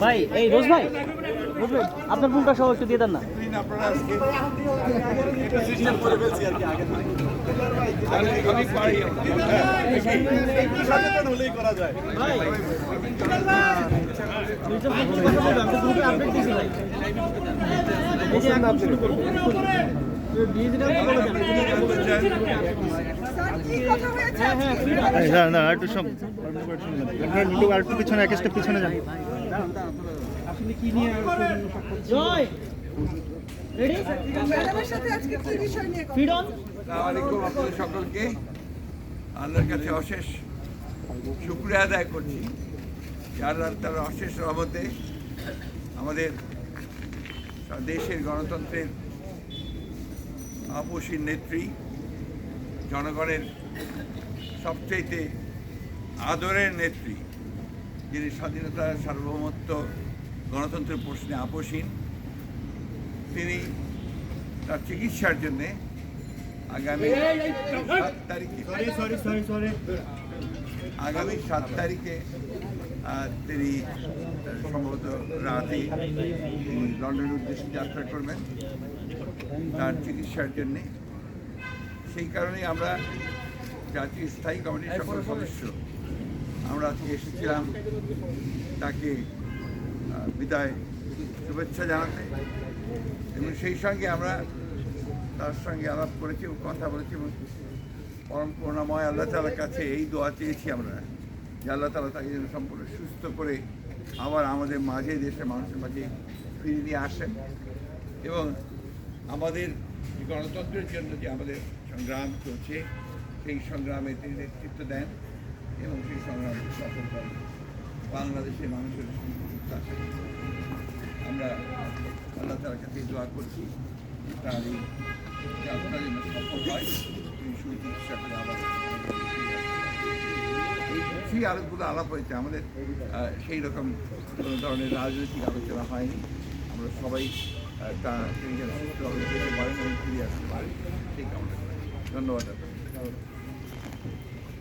ভাই এই রোজ ভাই ভাই আপনার ফোনটা সহ একটু দিয়ে দেন না। না না একটু সব একটু আর একটু পিছনে এক স্টেপ পিছনে যান। জয়। রেডি ম্যাডামের কি নিয়ে কথা ফ্রিডম? আসসালামু আলাইকুম আপনাদের সকলকে। আল্লাহর কাছে অশেষ শুক্রিয়া আদায় করছি। যে আল্লাহ তার অশেষ রহমতে আমাদের দেশের গণতন্ত্রের আপসীর নেত্রী, জনগণের সবচেয়েতে আদরের নেত্রী, যিনি স্বাধীনতা, সার্বভৌমত্ব, গণতন্ত্রের প্রশ্নে আপসীন তিনি তার চিকিৎসার জন্যে আগামী সাত তারিখে আগামী সাত তারিখে তিনি সম্ভবত রাতে লন্ডনের উদ্দেশ্যে যাত্রা করবেন তার চিকিৎসার জন্যে। সেই কারণে আমরা জাতীয় স্থায়ী কমিটির সকল সদস্য, আমরা আজকে এসেছিলাম তাকে বিদায় শুভেচ্ছা জানাতে। এবং সেই সঙ্গে আমরা তার সঙ্গে আলাপ করেছি এবং কথা বলেছি এবং পরম করুণাময় আল্লাহ তালার কাছে এই দোয়া চেয়েছি আমরা যে আল্লাহ তালা তাকে যেন সম্পূর্ণ সুস্থ করে আবার আমাদের মাঝে দেশের মানুষের মাঝে ফিরিয়ে নিয়ে আসেন এবং আমাদের গণতন্ত্রের জন্য যে আমাদের সংগ্রাম চলছে, সেই সংগ্রামে তিনি নেতৃত্ব দেন এবং সেই সংগ্রাম সফল করেন। বাংলাদেশের মানুষের আমরা আল্লাহ তালার কাছে দোয়া করছি। তার এই যাত্রা যেন সফল হয়। তিনি করে আবার সেই আলোচনা আলাপ হয়েছে। আমাদের সেই রকম কোনো ধরনের রাজনৈতিক আলোচনা হয়নি। আমরা সবাই তা এবং ফিরে আসতে পারি সেই কামনা। ধন্যবাদ